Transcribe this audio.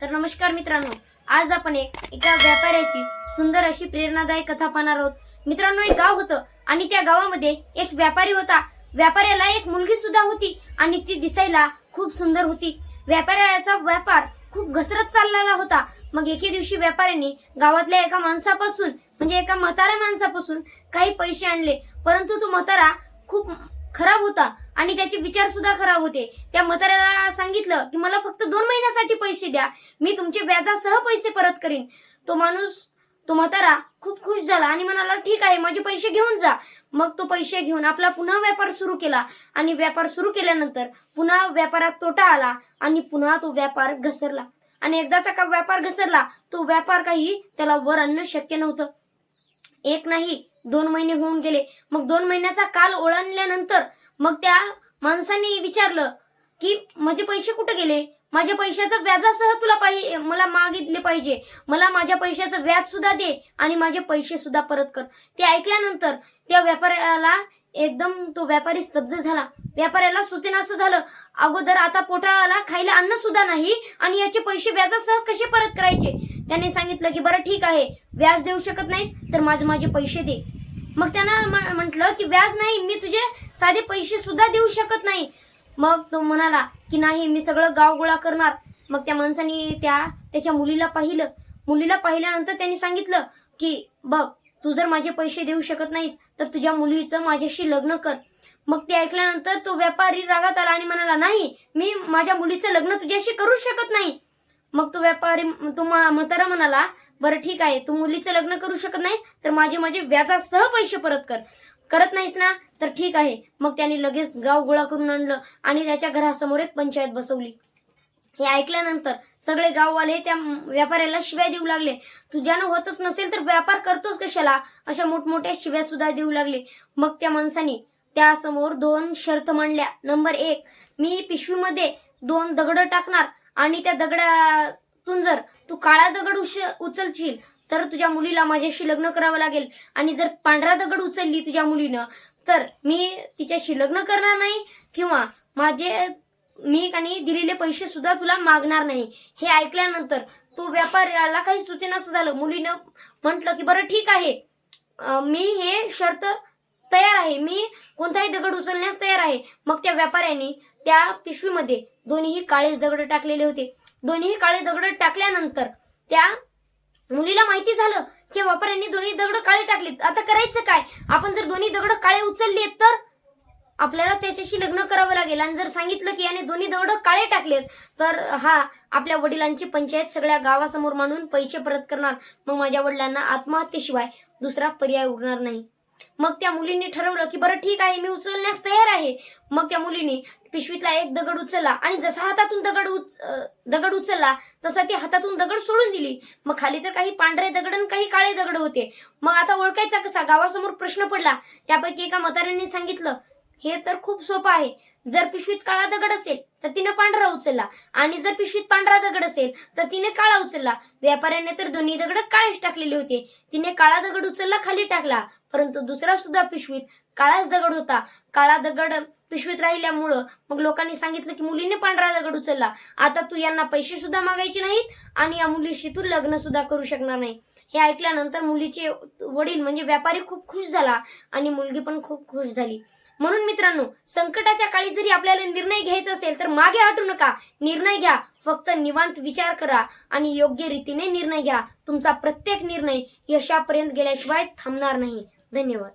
तर नमस्कार मित्रांनो आज आपण एक एका व्यापाऱ्याची सुंदर अशी प्रेरणादायी कथा पाहणार आहोत. मित्रांनो एक गाव होतं आणि त्या गावामध्ये एक व्यापारी होता. व्यापाऱ्याला एक मुलगी सुद्धा होती आणि ती दिसायला खूप सुंदर होती. व्यापाऱ्याचा व्यापार खूप घसरत चाललेला होता. मग एके दिवशी व्यापाऱ्यांनी गावातल्या एका माणसापासून म्हणजे एका म्हाताऱ्या माणसापासून काही पैसे आणले. परंतु तो म्हातारा खूप खराब होता आणि त्याचे विचार सुद्धा खराब होते. त्या म्हाताऱ्याला सांगितलं की मला फक्त दोन महिन्यासाठी पैसे द्या. मी तुमचे व्याजासह पैसे परत करीन. तो माणूस तो म्हातारा खूप खुश झाला आणि म्हणाला ठीक आहे माझे पैसे घेऊन जा. मग तो पैसे घेऊन आपला पुन्हा व्यापार सुरू केला आणि व्यापार सुरू केल्यानंतर पुन्हा व्यापारात तोटा आला आणि पुन्हा तो व्यापार घसरला. आणि एकदाचा का व्यापार घसरला तो व्यापार काही त्याला वर आणणं शक्य नव्हतं. एक नाही दोन महिने होऊन गेले. मग दोन महिन्याचा काल ओळखल्यानंतर मग त्या माणसाने विचारलं की माझे पैसे कुठे गेले? माझ्या पैशाचं व्याजासह तुला पाहिजे मला मागितले पाहिजे. मला माझ्या पैशाचं व्याज सुद्धा दे आणि माझे पैसे सुद्धा परत कर. ते ऐकल्यानंतर त्या व्यापाऱ्याला एकदम तो व्यापारी स्तब्ध झाला. व्यापाऱ्याला सूचना असं झालं अगोदर आता पोटाला खायला अन्न सुद्धा नाही आणि याचे पैसे व्याजासह कसे परत करायचे? त्याने सांगितलं की बरं ठीक आहे. व्याज देऊ शकत नाहीस तर माझे माझे पैसे दे. मग त्यानं म्हटलं की व्याज नाही मी तुझे साधे पैसे सुद्धा देऊ शकत नाही. मग तो म्हणाला की नाही मी सगळं गाव गोळा करणार. मग त्या माणसाने त्या त्याच्या मुलीला पाहिलं. मुलीला पाहिल्यानंतर त्यांनी सांगितलं की बघ तू जर माझे पैसे देऊ शकत नाहीस तर तुझ्या मुलीचं माझ्याशी लग्न कर. मग ते ऐकल्यानंतर तो व्यापारी रागात आला आणि म्हणाला नाही मी माझ्या मुलीचं लग्न तुझ्याशी करू शकत नाही. मग तो व्यापारी तो म्हातारा म्हणाला बरं ठीक आहे तू मुलीचं लग्न करू शकत नाहीस तर माझे माझे व्याजासह पैसे परत कर. करत नाहीस ना? तर ठीक आहे. मग त्याने लगेच गाव गोळा करून आणलं आणि त्याच्या घरासमोर एक पंचायत बसवली. हे ऐकल्यानंतर सगळे गाववाले त्या व्यापाऱ्याला शिव्या देऊ लागले. तुझ्यानं होतच नसेल तर व्यापार करतोस कशाला? अशा मोठमोठ्या शिव्या सुद्धा देऊ लागले. मग त्या माणसाने त्यासमोर दोन शर्त मांडल्या. नंबर एक मी पिशवीमध्ये दोन दगड टाकणार आणि त्या दगडातून जर तू काळा दगड उश- उचलशील तर तुझ्या मुलीला माझ्याशी लग्न करावं लागेल. आणि जर पांढरा दगड उचलली तुझ्या मुलीनं तर मी तिच्याशी लग्न करणार नाही किंवा माझे मी आणि दिलेले पैसे सुद्धा तुला मागणार नाही. हे ऐकल्यानंतर तो व्यापाऱ्याला काही सूचना असं झालं. मुलीनं म्हटलं की बरं ठीक आहे. मी हे शर्त तयार आहे. मी कोणताही दगड उचलण्यास तयार आहे. मग त्या व्यापाऱ्याने त्या पिशवीमध्ये दोन्हीही काळेच दगड टाकलेले होते. दोन्हीही काळे दगड टाकल्यानंतर त्या मुलीला माहिती झालं की व्यापाऱ्यांनी दोन्ही दगड काळे टाकलेत. आता करायचं काय? आपण जर दोन्ही दगड काळे उचलले तर आपल्याला त्याच्याशी लग्न करावं लागेल. आणि जर सांगितलं की याने दोन्ही दगड काळे टाकलेत तर हा आपल्या वडिलांची पंचायत सगळ्या गावासमोर मांडून पैसे परत करणार. मग माझ्या वडिलांना आत्महत्येशिवाय दुसरा पर्याय उरणार नाही. मग त्या मुलींनी ठरवलं की बरं ठीक आहे मी उचलण्यास तयार आहे. मग त्या मुलीने पिशवीतला एक दगड उचलला आणि जसा हातातून दगड उच दगड उचलला तसा ती हातातून दगड सोडून दिली. मग खाली तर काही पांढरे दगड आणि काही काळे दगड होते. मग आता ओळखायचा कसा? गावासमोर प्रश्न पडला. त्यापैकी एका म्हाताऱ्यांनी सांगितलं हे तर खूप सोपं आहे. जर पिशवीत काळा दगड असेल तर तिने पांढरा उचलला. आणि जर पिशवीत पांढरा दगड असेल तर तिने काळा उचलला. व्यापाऱ्याने तर दोन्ही दगड काळेच टाकलेले होते. तिने काळा दगड उचलला खाली टाकला. परंतु दुसरा सुद्धा पिशवीत काळाच दगड होता. काळा दगड पिशवीत राहिल्यामुळं मग लोकांनी सांगितलं की मुलीने पांढरा दगड उचलला. आता तू यांना पैसे सुद्धा मागायचे नाहीत आणि या मुलीशी तू लग्न सुद्धा करू शकणार नाही. हे ऐकल्यानंतर मुलीचे वडील म्हणजे व्यापारी खूप खुश झाला आणि मुलगी पण खूप खुश झाली. म्हणून मित्रांनो संकटाच्या काळी जरी आपल्याला निर्णय घ्यायचा असेल तर मागे हटू नका. निर्णय घ्या. फक्त निवांत विचार करा आणि योग्य रीतीने निर्णय घ्या. तुमचा प्रत्येक निर्णय यशापर्यंत गेल्याशिवाय थांबणार नाही. धन्यवाद.